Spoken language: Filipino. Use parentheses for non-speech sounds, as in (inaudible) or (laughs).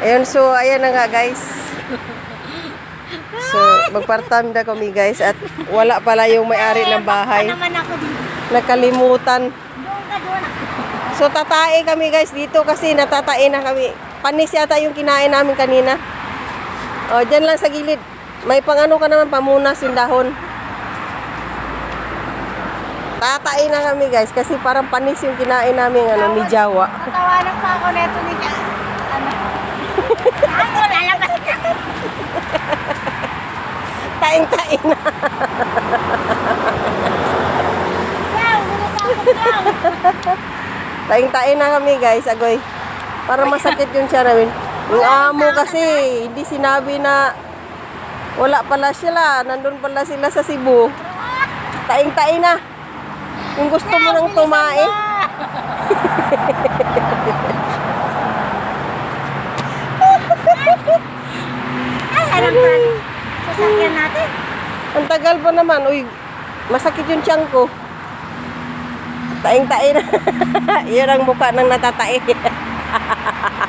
Ayun, so ayan na nga guys. So, magpartam na kami guys at wala pala yung may-ari ng bahay. naman ako dito. Nakalimutan. Doon ka doon. So, tatae kami guys dito kasi natatae na kami. Panis yata yung kinain namin kanina. O, dyan lang sa gilid. May pang ano ka naman, pamunas yung dahon. Tatae na kami guys kasi parang panis yung kinain namin ano, ni Jawa. Matawanan pa ako neto ni Jan. Ano? Saan mo lalabas ka? Taing-tae na. Taing-tae na kami guys, agoy. Para masakit yung siya namin. Yung amo kasi, hindi sinabi na wala pala sila. Nandun pala sila sa Cebu. Taing-tae na. Kung gusto mo nang tumae. (laughs) Ay, alam pa. Sasakyan natin. Ang tagal pa naman. Uy, masakit yung tiyan ko. Taing-tae na. (laughs) Yan ang mukha ng natatae. (laughs)